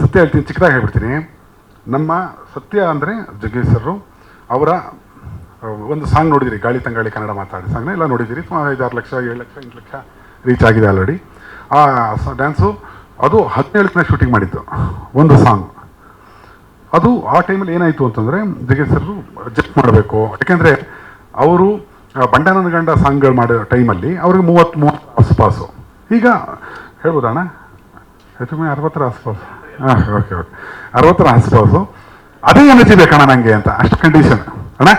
ಸತ್ಯ ಹೇಳ್ತೀನಿ, ಚಿಕ್ಕದಾಗಿ ಹೇಳ್ಬಿಡ್ತೀನಿ. ನಮ್ಮ ಸತ್ಯ ಅಂದರೆ ಜಗ್ಗೇಶ್ವರರು ಅವರ ಒಂದು ಸಾಂಗ್ ನೋಡಿದಿರಿ, ಗಾಳಿ ತಂಗಾಳಿ ಕನ್ನಡ ಮಾತಾಡಿ ಸಾಂಗ್ನ ಎಲ್ಲ ನೋಡಿದ್ದೀರಿ ಸುಮಾರು ಐದಾರು ಲಕ್ಷ, ಏಳು ಲಕ್ಷ, ಎಂಟು ಲಕ್ಷ ರೀಚ್ ಆಗಿದೆ ಆಲ್ರೆಡಿ ಆ ಡ್ಯಾನ್ಸು ಅದು ಹದಿನೇಳಕ್ಕೆ ಶೂಟಿಂಗ್ ಮಾಡಿದ್ದು, ಒಂದು ಸಾಂಗ್. ಅದು ಆ ಟೈಮಲ್ಲಿ ಏನಾಯಿತು ಅಂತಂದರೆ ಜಗ್ಗೇಶ್ವರರು ಜಸ್ಟ್ ಮಾಡಬೇಕು. ಯಾಕೆಂದರೆ ಅವರು ಬಂಡನನ ಗಂಡ ಸಾಂಗ್ಗಳು ಮಾಡೋ ಟೈಮಲ್ಲಿ ಅವ್ರಿಗೆ ಮೂವತ್ತು ಮೂವತ್ತು ಆಸುಪಾಸು. ಈಗ ಹೇಳ್ಬೋದಣ್ಣ? ಹೆಚ್ಚು ಕಮ್ಮಿ ಅರವತ್ತರ ಆಸುಪಾಸು. ಓಕೆ ಓಕೆ ಅರವತ್ತರ ಆಸ್ಪಾಸು ಅದೇ ಎನರ್ಜಿ ಬೇಕಣ್ಣ ನನಗೆ ಅಂತ. ಅಷ್ಟು ಕಂಡೀಷನ್ ಅಣ್ಣ?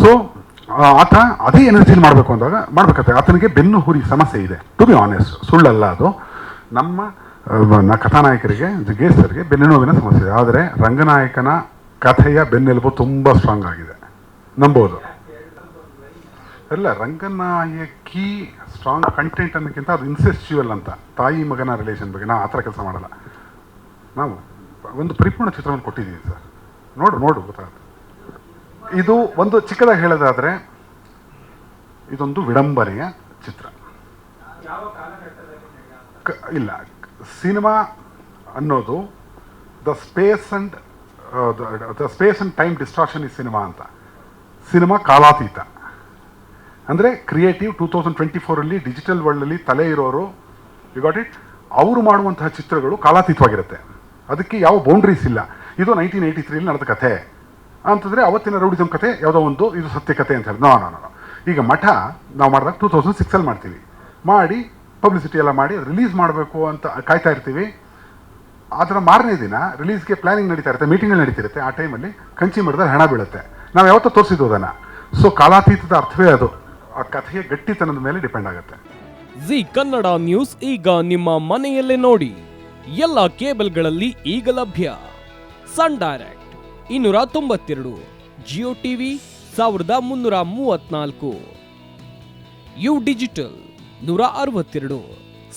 ಸೊ ಆತ ಅದೇ ಎನರ್ಜಿಲಿ ಮಾಡಬೇಕು ಅಂದಾಗ ಮಾಡ್ಬೇಕಾಗ್ತದೆ. ಆತನಿಗೆ ಬೆನ್ನು ಹುರಿ ಸಮಸ್ಯೆ ಇದೆ. ಟು ಬಿ ಆನೆಸ್ಟ್ ಸುಳ್ಳಲ್ಲ ಅದು. ನಮ್ಮ ಕಥಾನಾಯಕರಿಗೆ ಜಗ್ಗೇಶ್ವರ್ಗೆ ಬೆನ್ನು ನೋವಿನ ಸಮಸ್ಯೆ ಇದೆ. ಆದರೆ ರಂಗನಾಯಕನ ಕಥೆಯ ಬೆನ್ನೆಲುಬು ತುಂಬ ಸ್ಟ್ರಾಂಗ್ ಆಗಿದೆ. ನಂಬೋದು. ಅಲ್ಲ, ರಂಗನಾಯಕಿ ಸ್ಟ್ರಾಂಗ್ ಕಂಟೆಂಟ್ ಅನ್ನೋಕ್ಕಿಂತ ಅದು ಇನ್ಸೆಸ್ಚುವಲ್ ಅಂತ. ತಾಯಿ ಮಗನ ರಿಲೇಷನ್ ಬಗ್ಗೆ. ನಾವು ಆ ಥರ ಕೆಲಸ ಮಾಡಲ್ಲ. ನಾವು ಒಂದು ಪರಿಪೂರ್ಣ ಚಿತ್ರವನ್ನು ಕೊಟ್ಟಿದ್ದೀವಿ ಸರ್. ನೋಡು ನೋಡು, ಗೊತ್ತಾಗುತ್ತೆ. ಇದು ಒಂದು ಚಿಕ್ಕದಾಗಿ ಹೇಳೋದಾದರೆ, ಇದೊಂದು ವಿಡಂಬನೆಯ ಚಿತ್ರ. ಇಲ್ಲ. ಸಿನಿಮಾ ಅನ್ನೋದು the space and the space and time distraction is cinema ಅಂತ. ಸಿನಿಮಾ ಕಾಲಾತೀತ. ಅಂದರೆ ಕ್ರಿಯೇಟಿವ್ ಟೂ ತೌಸಂಡ್ ಟ್ವೆಂಟಿ ಫೋರಲ್ಲಿ ಡಿಜಿಟಲ್ ವರ್ಲ್ಡಲ್ಲಿ ತಲೆ ಇರೋರು ಯು ಗಾಟ್ ಇಟ್ ಅವರು ಮಾಡುವಂತಹ ಚಿತ್ರಗಳು ಕಾಲಾತೀತವಾಗಿರುತ್ತೆ. ಅದಕ್ಕೆ ಯಾವ ಬೌಂಡ್ರೀಸ್ ಇಲ್ಲ. ಇದು ನೈನ್ಟೀನ್ ಏಯ್ಟಿ ತ್ರೀಲಿ ನಡೆದ ಕಥೆ. ಅಂತಂದರೆ ಅವತ್ತಿನ ರೌಡಿಸಮ್ ಕಥೆ ಯಾವುದೋ ಒಂದು, ಇದು ಸತ್ಯ ಕಥೆ ಅಂತ ಹೇಳಿ. ನೋ ನೋ ಈಗ ಮಠ ನಾವು ಮಾಡಿದಾಗ ಟೂ ತೌಸಂಡ್ ಸಿಕ್ಸಲ್ಲಿ ಮಾಡ್ತೀವಿ. ಮಾಡಿ ಪಬ್ಲಿಸಿಟಿ ಎಲ್ಲ ಮಾಡಿ ರಿಲೀಸ್ ಮಾಡಬೇಕು ಅಂತ ಕಾಯ್ತಾ ಇರ್ತೀವಿ. ಅದರ ಮಾರನೇ ದಿನ ರಿಲೀಸ್ಗೆ ಪ್ಲಾನಿಂಗ್ ನಡೀತಾ ಇರುತ್ತೆ ಮೀಟಿಂಗ್ಗಳು ನಡೀತಿರುತ್ತೆ. ಆ ಟೈಮಲ್ಲಿ ಕಂಚಿ ಮಾಡಿದ್ರೆ ಹಣ ಬೀಳುತ್ತೆ. ನಾವು ಯಾವತ್ತೂ ತೋರಿಸಿದ್ದು ಅದನ್ನು. ಸೊ ಕಾಲಾತೀತದ ಅರ್ಥವೇ ಅದು. ಆ ಕಥೆಯ ಗಟ್ಟಿತನದ ಮೇಲೆ ಡಿಪೆಂಡ್ ಆಗುತ್ತೆ. ಜಿ ಕನ್ನಡ ನ್ಯೂಸ್ ಈಗ ನಿಮ್ಮ ಮನೆಯಲ್ಲೇ ನೋಡಿ. ಎಲ್ಲ ಕೇಬಲ್ಗಳಲ್ಲಿ ಈಗ ಲಭ್ಯ. ಸನ್ ಡೈರೆಕ್ಟ್ ಇನ್ನೂರ ತೊಂಬತ್ತೆರಡು, ಜಿಯೋ ಟಿವಿ ಸಾವಿರದ ಮುನ್ನೂರ ಮೂವತ್ನಾಲ್ಕು. ಯು ಡಿಜಿಟಲ್ ನೂರ ಅರವತ್ತೆರಡು,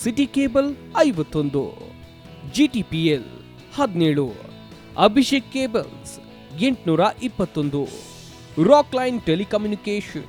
ಸಿಟಿ ಕೇಬಲ್ ಐವತ್ತೊಂದು ಜಿ ಟಿ ಪಿ ಎಲ್ ಹದಿನೇಳು, ಅಭಿಷೇಕ್ ಕೇಬಲ್ಸ್ ಎಂಟುನೂರ ಇಪ್ಪತ್ತೊಂದು, ರಾಕ್ ಲೈನ್ ಟೆಲಿಕಮ್ಯುನಿಕೇಶನ್